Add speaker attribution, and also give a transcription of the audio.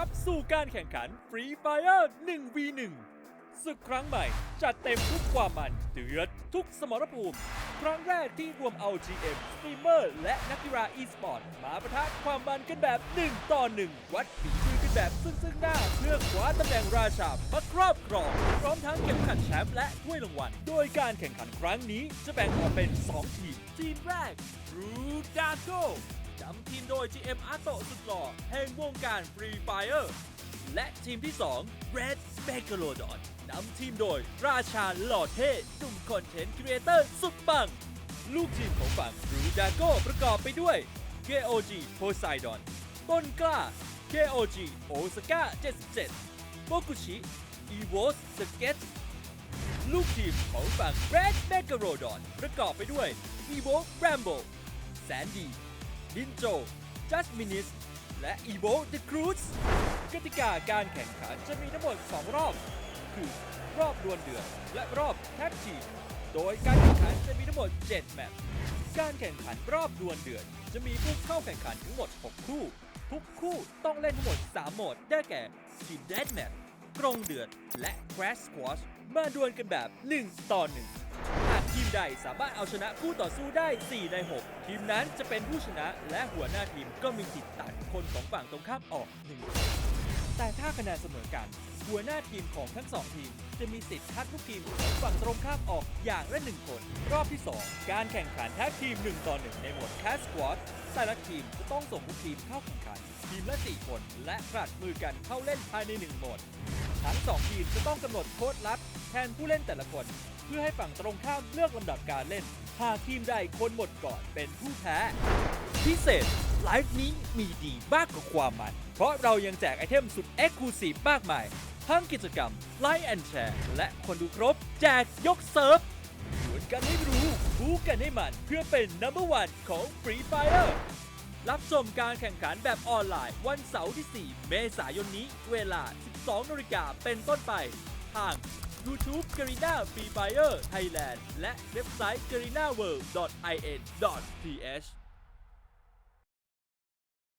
Speaker 1: รับสู่การแข่งขัน Free Fire 1v1 ศึกครั้งใหม่ จัดเต็มทุกความมันเดือดทุกสมรภูมิ ครั้งแรกที่รวมเอา GM สตรีมเมอร์ และนักกีฬา e-sport มาประทะความมันกันแบบ 1 ต่อ 1 วัดฝีมือกันแบบซึ่งซึ่งหน้า เพื่อคว้าตำแหน่งราชามาครอบครอง พร้อมทั้งเก็บขันแชมป์และถ้วยรางวัล โดยการแข่งขันครั้งนี้จะแบ่งออกเป็น 2 ทีม ทีมแรกรูดาโก นำทีมโดย GM อาโตะสุดหล่อแห่งวงการ Free Fire และทีมที่ 2 Red m e g a l o d o n นำทีมโดยราชาหล่อเท่หนุ่มคอนเทนต์ครีเอเตอร์สุดปัง ลูกทีมของฝั่งรูดาโกประกอบไปด้วย KOG Poseidon ต้นกล้า KOG Osaka 77 โบกุชิ EVOS s k e t ลูกทีมของฝั่ง Red m e g a l o d o n ประกอบไปด้วย EVO Rambo แสนดี ดินโจ Just Minis และ EVO The Cruise กติกาการแข่งขันจะมีทั้งหมด 2 รอบ คือรอบดวลเดือดและรอบแท็กทีมโดยการแข่งขันจะมีทั้งหมด 7 แมตช์การแข่งขันรอบดวลเดือดจะมีผู้เข้าแข่งขันทั้งหมด 6 คู่ ทุกคู่ต้องเล่นทั้งหมด 3 โหมด ได้แก่ทีม Deathmatch กรงเดือด และ Crash Squash มาดวลกันแบบ 1 ต่อ1หากทีม ใดสามารถเอาชนะคู่ต่อสู้ได้ 4 ใน 6 ทีมนั้นจะเป็นผู้ชนะและหัวหน้าทีมก็มีสิทธิ์ตัดคนของฝั่งตรงข้ามออก1คนแต่ถ้าคะแนนเสมอกัน หัวหน้าทีมของทั้งสองทีม จะมีสิทธิ์คัดลูกทีมของฝั่งตรงข้ามออกอย่างละ1คน รอบที่ 2 การแข่งขันแท็กทีม 1 ต่อ 1 ในโหมด Cash Squad แต่ละทีมจะต้องส่งลูกทีมเข้าแข่งขัน ทีมละ 4 คน และผลัดมือกันเข้าเล่นภายใน1โหมด ทั้งสองทีมจะต้องกำหนดโค้ดลับแทนผู้เล่นแต่ละคน เพื่อให้ฝั่งตรงข้ามเลือกลำดับการเล่น หากทีมใดคนหมดก่อนเป็นผู้แพ้ พิเศษ ไลฟ์นี้มีดีมากกว่าความมัน เพราะเรายังแจกไอเทมสุด Exclusive มากมาย ทั้งกิจกรรมไลฟ์แอนแชร์และคนดูครบ แจกยกเซิร์ฟชวนกันให้รู้รู้กันให้มัน เพื่อเป็น number one ของ Free Fire รับชมการแข่งขันแบบออนไลน์วันเสาร์ที่ 4 เมษายนนี้เวลา 12นาฬิกาเป็นต้นไป ทาง YouTube g a r i n a Free Fire Thailand และเว็บไซต์ garinaworld.in.th